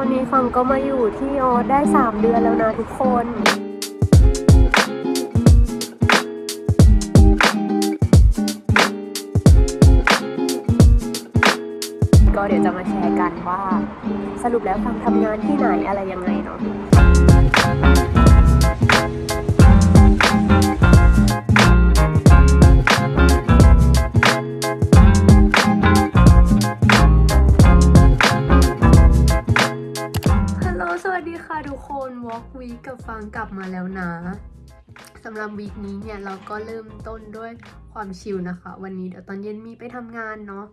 ตอนนี้ฟังก็มาอยู่ที่ออสได้ 3 เดือนแล้วนะทุกคนก็เดี๋ยวจะมาแชร์กันว่า สรุปแล้วฟังทำงานที่ไหนอะไรยังไงเนาะ แล้วนะสำหรับวีคนี้เนี่ยเราก็เริ่มต้นด้วยความชิลนะคะ วันนี้เดี๋ยวตอนเย็นมีไปทำงานเนาะ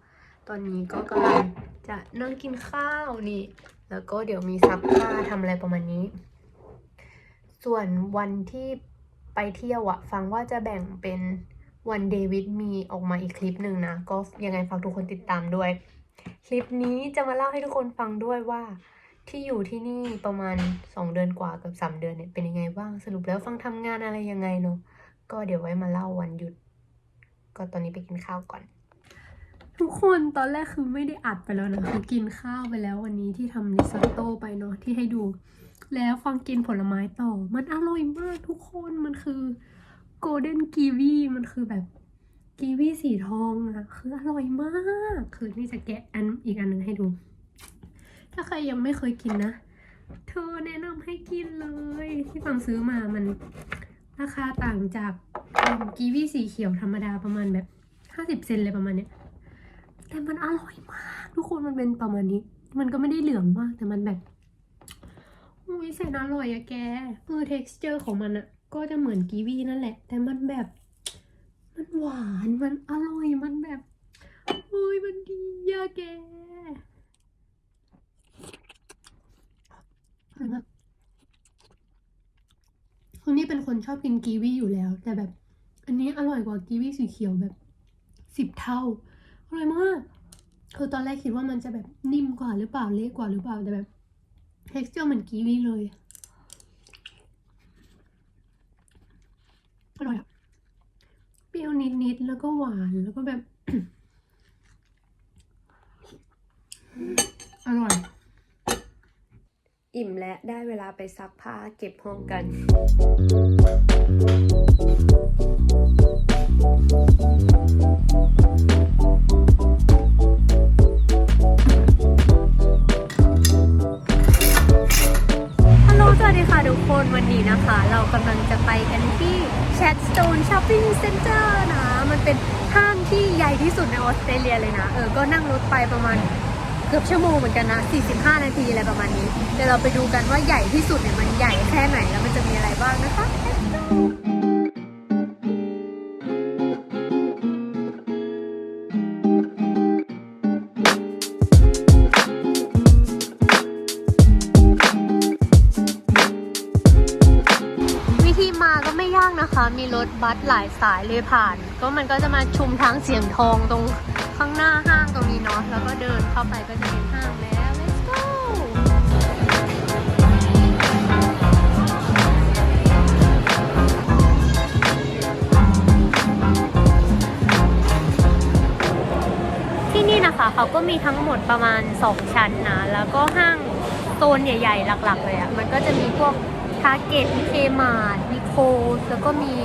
ตอนนี้ก็กำลังจะนั่งกินข้าวนี่ แล้วก็เดี๋ยวมีซักผ้าทำอะไรประมาณนี้ ส่วนวันที่ไปเที่ยวอะฟังว่าจะแบ่งเป็นวันเดวิดมีออกมาอีกคลิปหนึ่งนะ ก็ยังไงฝากทุกคนติดตามด้วย คลิปนี้จะมาเล่าให้ทุกคนฟังด้วยว่า ที่อยู่ที่นี่ประมาณ 2 เดือนกว่ากับ 3 เดือนเนี่ยเป็นยังไงบ้างสรุปแล้วฟังทำงานอะไรยังไงเนาะก็เดี๋ยวไว้มาเล่าวันหยุด ก็ตอนนี้ไปกินข้าวก่อน ทุกคนตอนแรกคือไม่ได้อัดไปแล้วนะคือกินข้าวไปแล้ววันนี้ที่ทำริซอตโต้ไปเนาะที่ให้ดู แล้วฟังกินผลไม้ต่อ มันอร่อยมากทุกคนมันคือโกลเด้นกีวีมันคือแบบกีวีสีทองอะคืออร่อยมาก คือนี่จะแกะอันอีกอันหนึ่งให้ดู ถ้าใครยังไม่เคยกินนะ เธอแนะนำให้กินเลย ที่ฟังซื้อมามัน ราคาต่างจากกีวีสีเขียวธรรมดาประมาณแบบห้าสิบเซนเลยประมาณเนี้ย แต่มันอร่อยมาก ทุกคนมันเป็นประมาณนี้ มันก็ไม่ได้เหลืองมาก แต่มันแบบอุ้ยแสนอร่อยอะแกเออ texture ของมันอะก็จะเหมือนกีวีนั่นแหละ แต่มันแบบ มันหวาน มันอร่อย มันแบบเฮ้ยมันดีอะแก อร่อยมาก คือนี่เป็นคนชอบกินกีวีอยู่แล้ว แต่แบบ อันนี้อร่อยกว่ากีวีสีเขียวแบบสิบเท่าอร่อยมากคือตอนแรกคิดว่ามันจะแบบนิ่มกว่าหรือเปล่าเละกว่าหรือเปล่าแต่แบบ texture เหมือนกีวีเลยอร่อยอะเปรี้ยวนิดๆแล้วก็หวานแล้วก็แบบ อร่อย อิ่มและได้เวลาไปซักผ้าเก็บห้องกัน ฮัลโหลสวัสดีค่ะทุกคนวันนี้นะคะ เรากำลังจะไปกันที่ Chatstone Shopping Center นะ มันเป็นห้างที่ใหญ่ที่สุดในออสเตรเลียเลยนะ เออ ก็นั่งรถไปประมาณ กือบชั่วโมงเหมือนกันนะ 45 นาทีอะไรประมาณนี้ เดี๋ยวเราไปดูกันว่าใหญ่ที่สุดเนี่ยมันใหญ่แค่ไหนแล้วมันจะมีอะไรบ้างนะคะ บัสหลายสายเลยผ่าน ก็มันก็จะมาชุมทางเสียงทองตรงข้างหน้าห้างตรงนี้เนาะแล้วก็เดินเข้าไปก็จะเป็นห้างแล้ว let's go ที่นี่นะคะเขาก็มีทั้งหมดประมาณ 2 ชั้นนะแล้วก็ห้างโซนใหญ่ ๆ หลัก ๆ เลยอะ่ะมันก็จะมีพวกทาร์เก็ตเคมาร์มีโคสแล้วก็มี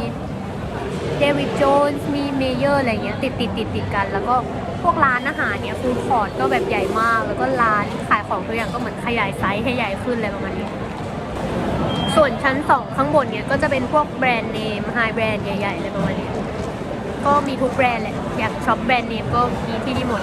เดวิดโจนส์มีเมเยอร์อะไรเงี้ยติดติดติดติดกัน แล้วก็พวกร้านอาหารเนี่ยฟูดคอร์ทก็แบบใหญ่มาก แล้วก็ร้านขายของทุกอย่างก็เหมือนขยายไซส์ให้ใหญ่ขึ้นอะไรประมาณนี้ ส่วนชั้นสองข้างบนเนี่ยก็จะเป็นพวกแบรนด์เนมไฮแบรนด์ใหญ่ๆอะไรประมาณนี้ ก็มีทุกแบรนด์แหละอยากช็อปแบรนด์เนมก็มีที่นี่หมด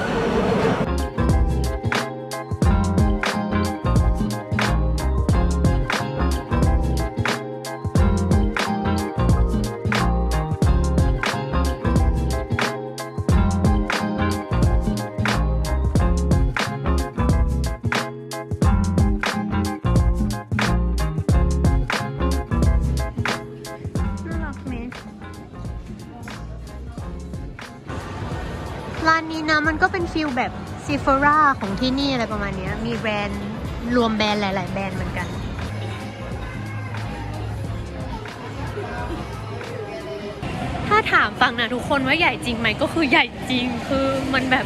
มันก็เป็นฟิลแบบซีฟ o ราของที่นี่อะไรประมาณนี้มีแบรนด์รวมแบรนด์หลาย ๆ แบรนด์เหมือนกันถ้าถามฟังนะทุกคนว่าใหญ่จริงไหมก็คือใหญ่จริงคือมันแบบ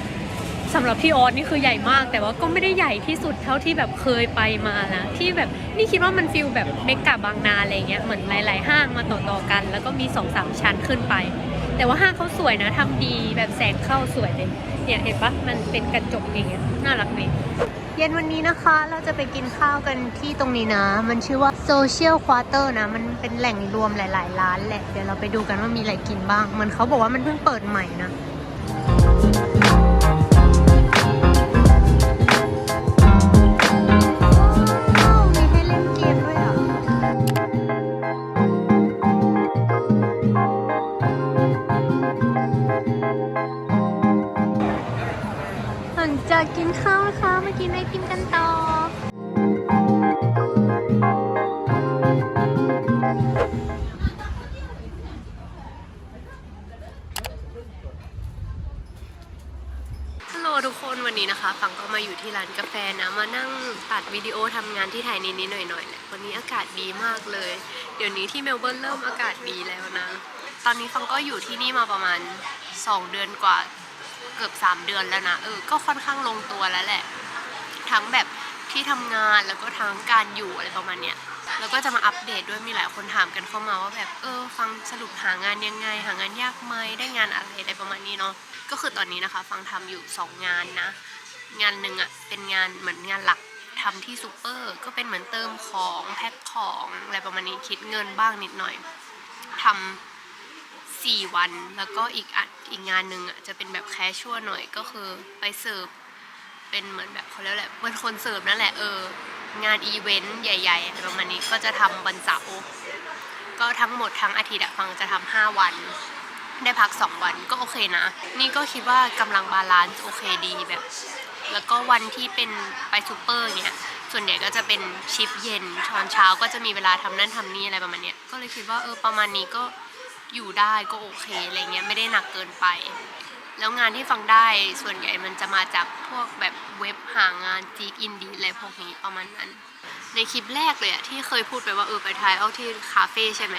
สำหรับพี่ออสนี่คือใหญ่มาก แต่ว่าก็ไม่ได้ใหญ่ที่สุดเท่าที่แบบเคยไปมานะที่แบบนี่คิดว่ามันฟิลแบบเมกะบางนาอะไรเงี้ยเหมือนหลาย ๆ ห้างมาต่อๆกัน แล้วก็มีสองสามชั้นขึ้นไป แต่ว่าห้างเขาสวยนะทำดีแบบแสงเข้าสวยเลยเนี่ยเห็นปะมันเป็นกระจกอย่างเงี้ยน่ารักไหมเย็นวันนี้นะคะเราจะไปกินข้าวกันที่ตรงนี้นะ มันชื่อว่า Social Quarter นะ มันเป็นแหล่งรวมหลาย ๆ ร้านแหละ เดี๋ยวเราไปดูกันว่ามีอะไรกินบ้าง มันเขาบอกว่ามันเพิ่งเปิดใหม่นะ มาอยู่ที่ร้านกาแฟนะ มานั่งตัดวิดีโอทำงานที่ไทยนิดๆหน่อยๆแหละวันนี้อากาศดีมากเลย เดี๋ยวนี้ที่เมลเบิร์นเริ่มอากาศดีแล้วนะ ตอนนี้ฟังก็อยู่ที่นี่มาประมาณ 2 เดือนกว่าเกือบ 3 เดือนแล้วนะเออก็ค่อนข้างลงตัวแล้วแหละ ทั้งแบบที่ทำงานแล้วก็ทั้งการอยู่อะไรประมาณเนี้ยแล้วก็จะมาอัปเดตด้วยมีหลายคนถามกันเข้ามาว่าแบบเออฟังสรุปหางานยังไง หางานยากไหมได้งานอะไรอะไรประมาณนี้เนาะก็คือตอนนี้นะคะ ฟังทำอยู่ 2 งานนะ งานหนึ่งอะ่ะเป็นงานเหมือนงานหลักทำที่ซูเปอร์ก็เป็นเหมือนเติมของแพ็คของอะไรประมาณนี้คิดเงินบ้างนิดหน่อยทำสี่วันแล้วก็อีกอันอีกงานหนึ่งอะจะเป็นแบบแคชชัวหน่อยก็คือไปเสิร์ฟเป็นเหมือนแบบเขาเรียกแหละเป็นคนเสิร์ฟนั่นแหละเอองานอีเวนต์ใหญ่ๆอะไรประมาณนี้ก็จะทำวันเสาร์ก็ทั้งหมดทั้งอาทิตย์อะฟังจะทำห้าวัน ได้พัก2วันก็โอเคนะ นี่ก็คิดว่ากำลังบาลานซ์โอเคดีแบบ แล้วก็วันที่เป็นไปซูเปอร์เนี่ยส่วนใหญ่ก็จะเป็นชิปเย็นตอนเช้าก็จะมีเวลาทำนั่นทำนี่อะไรประมาณเนี้ยก็เลยคิดว่าเออประมาณนี้ก็อยู่ได้ก็โอเคอะไรเงี้ยไม่ได้หนักเกินไป แล้วงานที่ฟังได้ส่วนใหญ่มันจะมาจากพวกแบบเว็บหางานจีกอินดีอะไรพวกนี้ประมาณนั้น ในคลิปแรกเลยอะที่เคยพูดไปว่าเออไปทายเอาที่คาเฟ่ใช่ไหม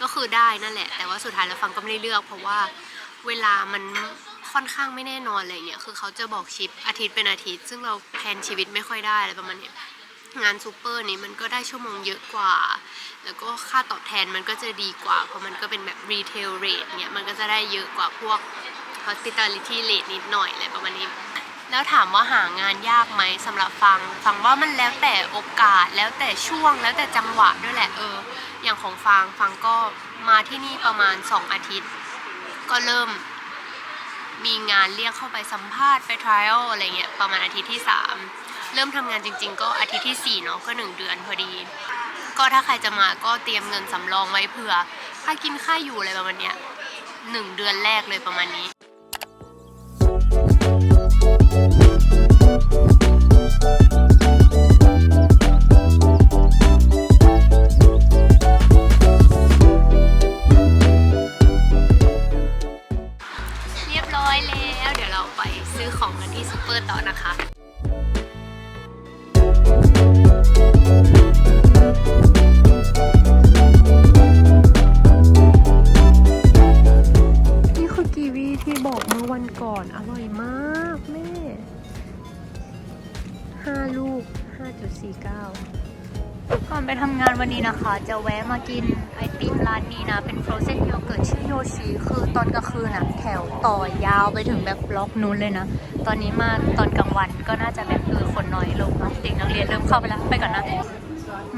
ก็คือได้นั่นแหละ แต่ว่าสุดท้ายแล้วฟังก็ไม่ได้เลือก เพราะว่าเวลามัน ค่อนข้างไม่แน่นอนอะไรเงี้ยคือเขาจะบอกชิปอาทิตย์เป็นอาทิตย์ ซึ่งเราแพลนชีวิตไม่ค่อยได้อะไรประมาณเนี้ยงานซูเปอร์นี้มันก็ได้ชั่วโมงเยอะกว่า แล้วก็ค่าตอบแทนมันก็จะดีกว่า เพราะมันก็เป็นแบบรีเทลเรทเนี่ยมันก็จะได้เยอะกว่าพวก hospitality rate นิดหน่อยอะไรประมาณนี้ แล้วถามว่าหางานยากไหมสำหรับฟัง ฟังว่ามันแล้วแต่โอกาสแล้วแต่ช่วงแล้วแต่จังหวะด้วยแหละเออ อย่างของฟังฟังก็มาที่นี่ประมาณ 2 อาทิตย์ ก็เริ่ม มีงานเรียกเข้าไปสัมภาษณ์ไป trial อะไรเงี้ยประมาณอาทิตย์ที่ 3 เริ่มทำงานจริง ๆ ก็อาทิตย์ที่4เนาะก็ 1 เดือนพอดี ก็ถ้าใครจะมาก็เตรียมเงินสำรองไว้เผื่อค่ากินค่าอยู่อะไรประมาณเนี้ยหนึ่งเดือนแรกเลยประมาณนี้ ของกันที่ซูเปอร์ต่อนะคะนี่คือกีวีที่บอกเมื่อวันก่อนอร่อยมากแม่ 5 ลูก 5.49 ก่อนไปทำงานวันนี้นะคะ จะแวะมากินไอติมร้านนี้นะ เป็นฟร o เซนโยเกิร์ตชื่อโยชิคือตอนกลางคืนอะแถวต่อยาวไปถึงแบบบล็อกนู้นเลยนะ ตอนนี้มาตอนกลางวันก็น่าจะแบบเออคนน้อยลงเนะเด็กนักเรียนเริ่มเข้าไปแล้วไปก่อนนะ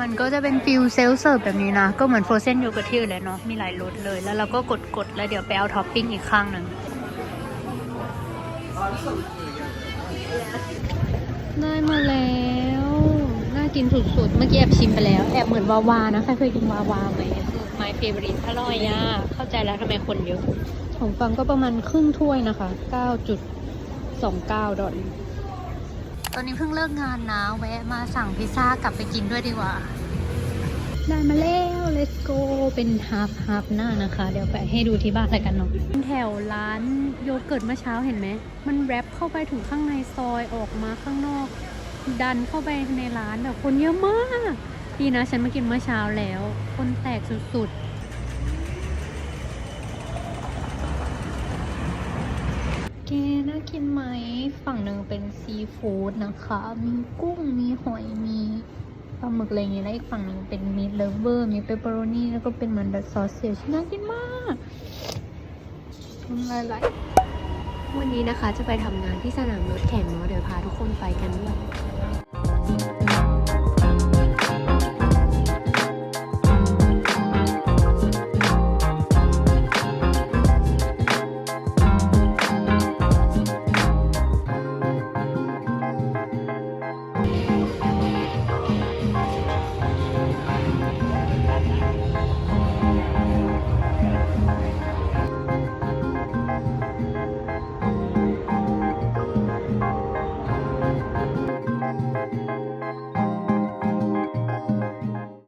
มันก็จะเป็นฟิลเซลเสิร์ฟแบบนี้นะ ก็เหมือนฟร o เซนโยเกิร์ตที่อื่นเลยเนาะมีหลายรสเลย แล้วเราก็กดกดๆแล้วเดี๋ยวไปเอาท็อปปิ้งอีกข้างหนึ่งได้มาแล้ว กินสุดๆ เมื่อกี้แอบชิมไปแล้ว แอบเหมือนวาวานะ ใครเคยกินวาวาไหมคือ my favorite อร่อยอะ เข้าใจแล้วทำไมคนเยอะ ของฟังก็ประมาณครึ่งถ้วยนะคะ 9.29 ดอลลาร์ตอนนี้เพิ่งเลิกงานนะ แวะมาสั่งพิซซ่ากลับไปกินด้วยดีกว่า ได้มาแล้ว let's go เป็นฮาฟฮาฟหน้านะคะ เดี๋ยวไปให้ดูที่บ้านอะไรกันเนาะแถวร้านโยเกิร์ตเมื่อเช้าเห็นไหม มันแรปเข้าไปถึงข้างในซอยออกมาข้างนอก ดันเข้าไปในร้านแบบคนเยอะมาก ดีนะฉันมากินเมื่อเช้าแล้ว คนแตกสุดๆ แกนน่ากินไหม ฝั่งหนึ่งเป็นซีฟู้ดนะคะ มีกุ้ง มีหอย มีปลาหมึกอะไรอย่างเงี้ยแล้วอีกฝั่งหนึ่งเป็นมีเลเวอร์ มีเปปเปอโรนีแล้วก็เป็นเหมือนแบบซอสเซจน่ากินมากน้ำลายไหล วันนี้นะคะจะไปทำงานที่สนามรถแข่งเนาะเดี๋ยวพาทุกคนไปกันด้วย